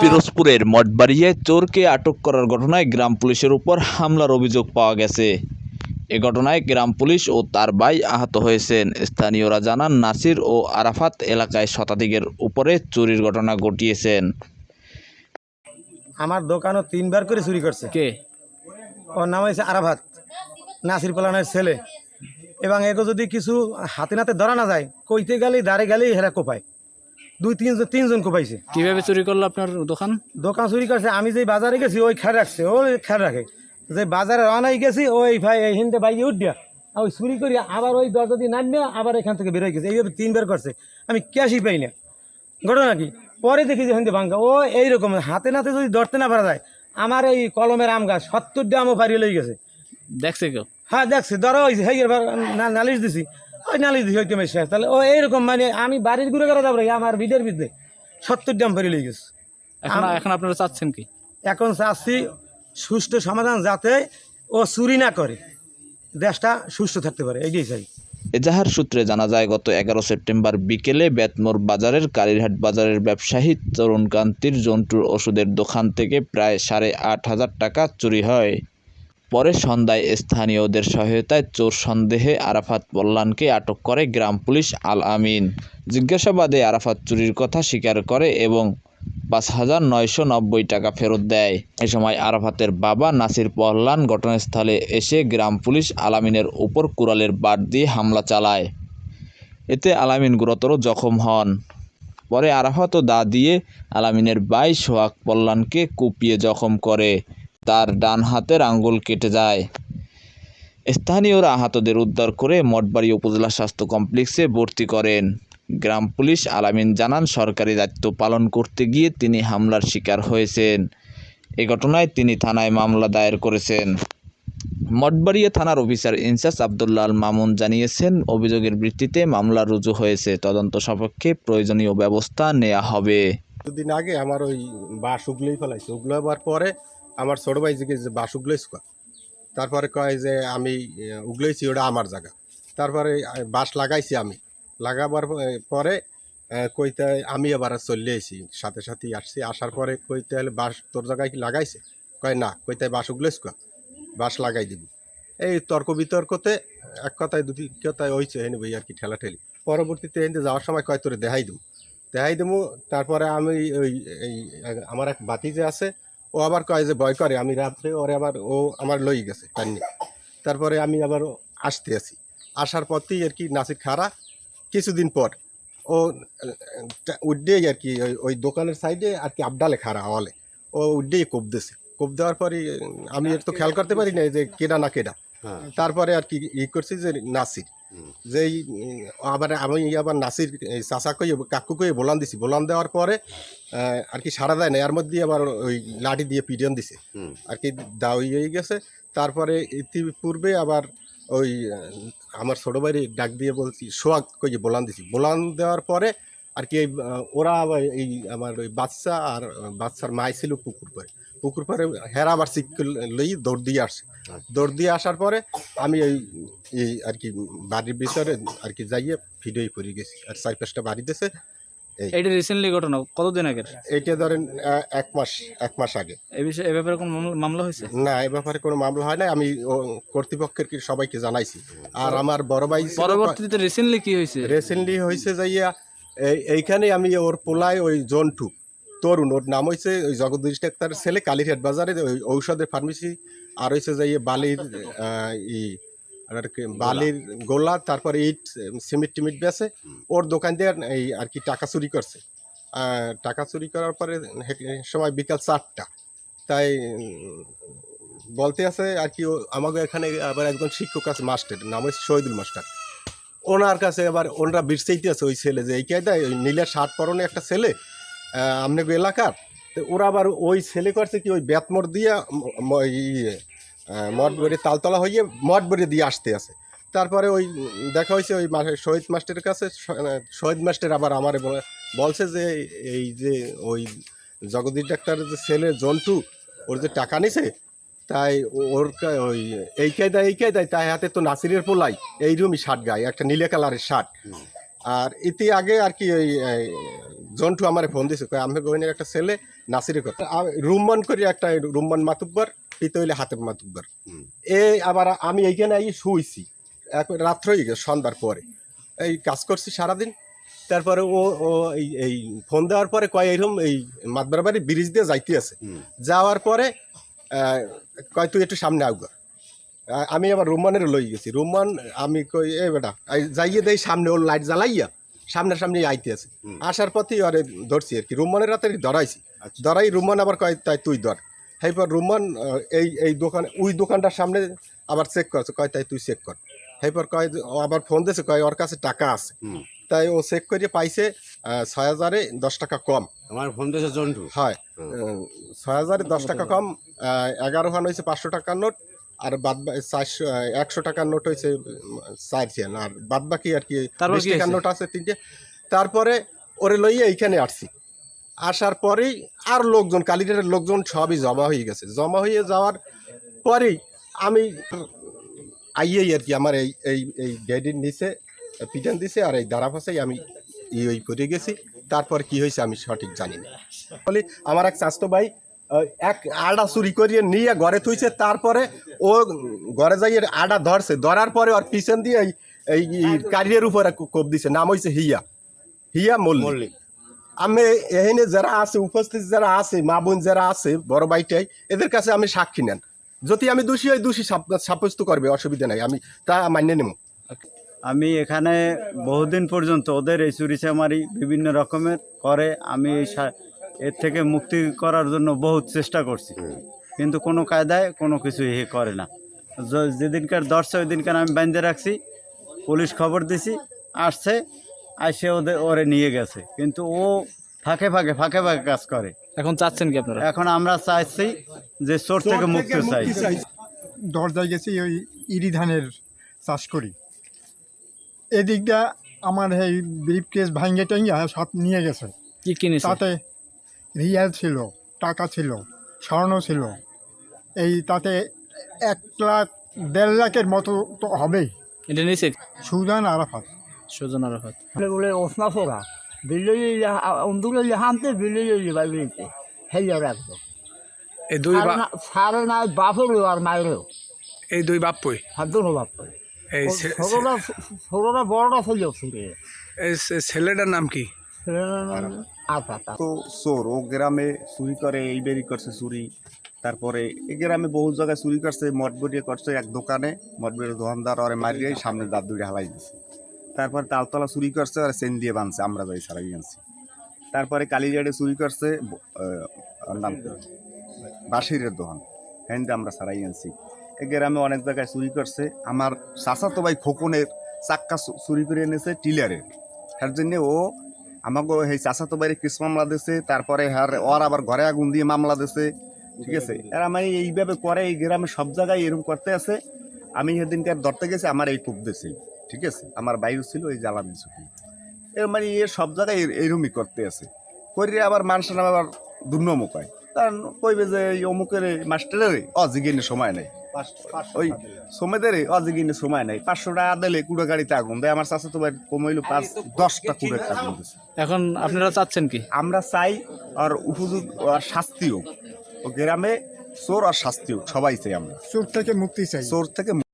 পিরোজপুরের মঠবাড়িয়ায় চোরকে আটক করার ঘটনায় গ্রাম পুলিশের উপর হামলার অভিযোগ পাওয়া গেছে। এ ঘটনায় গ্রাম পুলিশ ও তার ভাই আহত হয়েছেন। স্থানীয়রা জানান নাসির ও আরাফাত এলাকায় শতাধিকের উপরে চুরির ঘটনা ঘটিয়েছেন। আমার দোকানও তিনবার করে চুরি করছে। কে? ওর নাম হয়েছে আরাফাত নাসির পালানের ছেলে। এবং এগো যদি কিছু হাতে নাতে ধরা না যায় কইতে গেলেই দাঁড়ে গেলেই হেরা কোপায়। দুই তিনজন তিনজন কোপাইছে। কীভাবে চুরি করল আপনার দোকান? দোকান চুরি করছে আমি যে বাজারে গেছি ওই খেয়াল রাখছে ও খেয়াল রাখে। যে বাজারে রওনাই গেছি ওই ভাই এই হিন্দে বাইকে উঠিয়া ওই চুরি করি আবার ওই দরজা দিয়ে নামিয়ে আবার এখান থেকে বেরোয় গেছে। এইভাবে তিনবার করছে আমি ক্যাশই পাই না। ঘটনা কি? পরে দেখি যে হিন্দে ভাঙ্গা। ও এইরকম হাতে নাতে যদি ধরতে না পারা যায় আমার এই কলমের আম গাছ সত্তর আমও ফারিয়ে লই গেছে। দেখছে কেউ? হ্যাঁ দেখছি ধরো হয়েছে হয়ে না- নালিশ দিছি। ওই নালিশ দিছি ওই টেমের শেষ তাহলে ও এইরকম মানে আমি বাড়ির ঘুরে করে যাব আমার বিদের বিদ্যে সত্তর দাম ফেরে লই গেছে। এখন এখন আপনারা চাচ্ছেন কি? এখন চাচ্ছি সুষ্ঠু সমাধান যাতে ও চুরি না করে। দেশটা সুস্থ থাকতে পারে এইটাই চাই এজাহার সূত্রে জানা যায় গত এগারো সেপ্টেম্বর বিকেলে বেতমোর বাজারের কালীরহাট বাজারের ব্যবসায়ী তরুণকান্তির জন্তুর ওষুধের দোকান থেকে প্রায় সাড়ে আট হাজার টাকা চুরি হয়। পরে সন্ধ্যায় স্থানীয়দের সহায়তায় চোর সন্দেহে আরাফাত পল্লানকে আটক করে গ্রাম পুলিশ আল আমিন জিজ্ঞাসাবাদে আরাফাত চুরির কথা স্বীকার করে এবং পাঁচ হাজার নয়শো নব্বই টাকা ফেরত দেয়। এ সময় আরাফাতের বাবা নাসির পহলান ঘটনাস্থলে এসে গ্রাম পুলিশ আলামিনের উপর কুড়ালের বাট দিয়ে হামলা চালায়। এতে আলামিন গুরুতর জখম হন। পরে আরাফাত দা দিয়ে আলামিনের বাই সোহাগ পল্লানকে কুপিয়ে জখম করে। তার ডান হাতের আঙ্গুল কেটে যায়। স্থানীয়রা আহতদের উদ্ধার করে মঠবাড়ি উপজেলা স্বাস্থ্য কমপ্লেক্সে ভর্তি করেন। গ্রাম পুলিশ আলামিন জানান, সরকারি দায়িত্ব পালন করতে গিয়ে তিনি হামলার শিকার হয়েছেন। এ ঘটনায় তিনি থানায় মামলা দায়ের করেছেন। মঠবাড়িয়া থানার অফিসার ইনচার্জ আবদুল্লাহ মামুন জানিয়েছেন, অভিযোগের ভিত্তিতে মামলা রুজু হয়েছে। তদন্ত সাপেক্ষে প্রয়োজনীয় ব্যবস্থা নেওয়া হবে। দুদিন আগে আমার ওই বাস উগলেই ফেলাইছে। উগলে পরে আমার ছোট ভাই জিজ্ঞেস যে বাস উগলেছ কয় তারপরে কয় যে আমি উগলেছি ওটা আমার জায়গা। তারপরে বাস লাগাইছি আমি। লাগাবার পরে কইতে আমি আবার চলে এসেছি সাথে সাথেই আসছি। আসার পরে কইতে হলে বাস তোর জায়গায় কি লাগাইছে? কয় না, কইতে বাস উগলেছ কয় বাস লাগাই দিবি। এই তর্ক বিতর্কতে এক কথায় দুটি কথায় হয়েছে হেন ভাই আর কি ঠেলা ঠেলি পরবর্তীতে এনে যাওয়ার সময় কয় তোরে দেখাই দেবো দেখাই দেবো তারপরে আমি ওই, এই আমার এক বাতি যে আছে ও আবার কয় যে ভয় করে, আমি রাত্রে ওরে আবার ও আমার লই গেছে কান্নি তারপরে আমি আবার আসতে আছি। আসার পরতেই আর কি নাসির খারা কিছুদিন পর ও উড্ডেই আর কি ওই- দোকানের সাইডে আর কি আবডালে খারা হলে। ও উড্ডেই কোপ দিছে কোপ দেওয়ার পরে আমি তো খেয়াল করতে পারি না যে কেডা না কেডা। তারপরে আর কি ই করছি যে নাসির। যেই আবার আমি আবার নাসির এই চাচা কই কাকু কই বলান দিছি। বলান দেওয়ার পরে আর কি সারা দেয় না। এর মধ্যে আবার ওই লাঠি দিয়ে পিডিয়ন দিছে। আর কি দাওই হয়ে গেছে। তারপরে ইতিপূর্বে আবার ওই আমার ছোটো ভাইরে ডাক দিয়ে বলছি সোয়াগ কই বোলান দিছি। বলান দেওয়ার পরে আর কি ওরা আবার এই আমার ওই বাচ্চা আর বাচ্চার মাই ছিল পুকুর পরে। পুকুর পরে হেরা আবার চিক্কল লই দৌড় দিয়ে আসছে দৌড় দিয়ে আসার পরে আমি এই এই আর কি বাড়ির ভিতরে আর কি যাইয়ে ভিডিও পড়ে গেছি। আর চার পাঁচটা বাড়ি দিয়েছে এটা রিসেন্টলি ঘটনা কতদিন এইটা ধরেন এক মাস এক মাস আগে। এই বিষয়ে এ ব্যাপারে কোনো মামলা- মামলা হয়েছে? না এ ব্যাপারে কোনো মামলা হয় না আমি কর্তৃপক্ষের কি সবাইকে জানাইছি। আর আমার বড় ভাই পরবর্তীতে রিসেন্টলি কি হয়েছে? রিসেন্টলি হয়েছে যাইয়া এইখানে আমি ওর পোলায় ওই জন্টু তরুণ ওর নাম হয়েছে ওই জগদীশ ডাক্তার ছেলে কালীরহাট বাজারে ওই ঔষধের ফার্মেসি আর হয়েছে যাইয়ে বালির ই আর কি বালির গোলা তারপরে ইট সিমেন্ট টিমিট বেছে ওর দোকান দিয়ে এই আর কি টাকা চুরি করছে। টাকা চুরি করার পরে সময় বিকাল চারটা। তাই বলতে আছে আর কি আমাকে এখানে আবার একজন শিক্ষক আছে মাস্টার নাম হচ্ছে শহীদুল মাস্টার। ওনার কাছে আবার ওনারা বিরসাইতে আছে ওই ছেলে যে এই কায়দায় ওই নীলের শার্ট পরনে একটা ছেলে আমনেগো এলাকার? তো ওরা আবার ওই ছেলে করছে কি ওই বেতমোড় দিয়ে ইয়ে আহ, মঠ বেড়ে তালতলা হইয়ে মঠ বেড়ে দিয়ে আসতে আছে। তারপরে ওই দেখা হয়েছে ওই শহীদ মাস্টারের কাছে শহীদ মাস্টার আবার আমার বলছে যে এই যে ওই জগদীশ ডাক্তারের যে ছেলে জন্টু ওর যে টাকা নিছে তাই ওর ওই এই কায়দায় এই কায়দায় তাই হাতে তো নাসিরের পোলাই এই রুমই শার্ট গায়ে একটা নীলে কালারের শার্ট আর ইতি আগে আর কি ওই জন্টু আমার ফোন দিছে কয় আমি গোহিনীর একটা ছেলে নাসিরের কথা রুম্মান করি একটা রুম্মান মাতুব্বর পিতে হইলে হাতের মাতুব্বর। এ আবার আমি এইখানে এই শুইছি এক রাত্র হয়ে গেছে সন্ধ্যার পরে। এই কাজ করছি সারাদিন তারপরে ও ও এই এই ফোন দেওয়ার পরে কয় এরকম এই মাতবার বাড়ি ব্রিজ দিয়ে যাইতে আছে। যাওয়ার পরে কয় তুই একটু সামনে আউগা আমি আবার রুম্মানের লই গেছি। রুম্মান আমি কই এ বেটা যাইয়ে দেই সামনে ওর লাইট জ্বালাইয়া সামনে সামনে আইতে আছে। আসার পথেই আরে ধরছি আর কি। রুম্মানের রাতে ধরাইছি। ধরাই রুম্মান আবার কয় তাই তুই ধর। এরপর রুম্মান আহ, এই এই দোকান ওই দোকানটার সামনে আবার চেক করছে কয় তাই তুই চেক কর। এরপর কয় আবার ফোন দিয়েছে কয় ওর কাছে টাকা আছে। তাই ও চেক করে পাইছে ছয় হাজারে দশ টাকা কম। আমার ফোন দিয়েছে জন্টু। হয়। ছয় হাজারে দশ টাকা কম এগারো খান হয়েছে পাঁচশো টাকার নোট আর বাদ চারশো একশো টাকার নোট হয়েছে চার চেন আর বাদ বাকি আর কি বিশ টাকার নোট আছে তিনটে। তারপরে ওরে লইয়ে এইখানে আসছি। আসার পরেই আর লোকজন কালিডারের লোকজন সবই জমা হয়ে গেছে। জমা হয়ে যাওয়ার পরেই আমি আইয়েই আর কি আমার এই এই এই ড্যাডির নিচে পিটান দিছে আর এই দাঁড়া ফাঁসাই আমি ই ওই করে গেছি। তারপর কি হয়েছে আমি সঠিক জানি না। বলি আমার এক চাস্তো ভাই এক আডা চুরি করিয়ে নিয়ে ঘরে থুইছে। তারপরে ও ঘরে যাই আডা ধরছে ধরার পরে ওর পিছন দিয়ে এই কারিয়ের উপরে কোপ দিছে নাম হয়েছে হিয়া। হিয়া মল্লিক। আমি এখানে যারা আছে উপস্থিত যারা আছে মা বোন যারা আছে বড় ভাইটাই এদের কাছে আমি সাক্ষী নেন। যদি আমি দোষী হয় দোষী সাব- সাব্যস্ত করবে অসুবিধা নাই আমি তা মান্য নেব। আমি এখানে বহুদিন পর্যন্ত ওদের এই চুরি চামারি বিভিন্ন রকমের করে আমি এর থেকে মুক্তি করার জন্য বহুত চেষ্টা করছি। কিন্তু কোনো কায়দায় কোনো কিছু এ করে না। যেদিনকার দর্শক ওই দিনকার আমি বাঁধে রাখছি পুলিশ খবর দিছি আসছে আসে ওদের ওরে নিয়ে গেছে। কিন্তু ও ফাঁকে ফাঁকে ফাঁকে ফাঁকে কাজ করে। এখন চাচ্ছেন কি আপনারা? এখন আমরা চাইছি যে চোর থেকে মুক্তি চাই। দরজায় গেছি ওই ইরি ধানের চাষ করি। এদিকটা আমার এই ব্রিফ কেস ভাঙ্গে টাঙ্গিয়া সব নিয়ে গেছে। কি কিনেছে? তাতে রিয়াল ছিল টাকা ছিল স্বর্ণ ছিল। এই তাতে এক লাখ দেড় লাখের মতো তো হবেই। এটা নিয়েছে সুজান আরাফাত। সুজন আরাফাত। বলে ওসনা ফোরা বিল্লি অন্দুলে হানতে বিল্লি বাইতে হেলিয়া রাখব এই দুই বা সারে না বাপেরও আর মায়েরও। এই দুই বাপ্পই হাত দুনো বাপ এই ছে- ছোটরা ছোটরা বড়রা চলে এই ছেলেটার নাম কি? আর পাতা তো চোর ও গ্রামে চুরি করে এই বেরি করছে চুরি। তারপরে এই গ্রামে বহু জায়গায় চুরি করছে মঠবটিয়ে করছে এক দোকানে মঠবটির দোকানদার ওরে মারিয়ে সামনে দাঁত দুইটা হালাই দিছে। তারপর তালতলা চুরি করছে আর চেন দিয়ে বানছে আমরা যাই সারাই আনছি। তারপরে কালীজাড়ে চুরি করছে ব- আহ, ওর নাম বাসিরের দোকান হ্যাঁ আমরা সারাই আনছি। এই গ্রামে অনেক জায়গায় চুরি করছে। আমার চাচাতো ভাই খোকনের চাক্কা চুরি করে এনেছে টিলারের তার জন্য ও আমাকে এই চাচাতো বাইরে কিস মামলা দিছে তারপরে হার ওর আবার ঘরে আগুন দিয়ে মামলা দিছে। ঠিক আছে? আর আমি এইভাবে করে এই গ্রামে সব জায়গায় এরকম করতে আছে। আমি সেদিনকার ধরতে গেছি আমার এই কূপ দিছে ঠিক আছে? আমার বাইরে ছিল এই জ্বালানি চুকি এর মানে এ সব জায়গায় এর- এইরকমই করতে আছে। করিয়ে আবার মানুষ নামে আবার দুর্নমুখ হয়। তার কইবে যে এই অমুকের মাস্টারের অজিগিনের সময় নেই। ওই সমেদের অজিগিনের সময় নেই। পাঁচশো টাকা দিলে কুড়ে গাড়িতে আগুন দেয়। আমার চাষা তো ভাই কমাইলো পাঁচ দশটা কুড়ে আগুন এখন আপনারা চাচ্ছেন কি? আমরা চাই আর উপযুক্ত আর শাস্তি হোক গ্রামে চোর আর শাস্তিও সবাই চাই আমরা। চোর থেকে মুক্তি চাই। চোর থেকে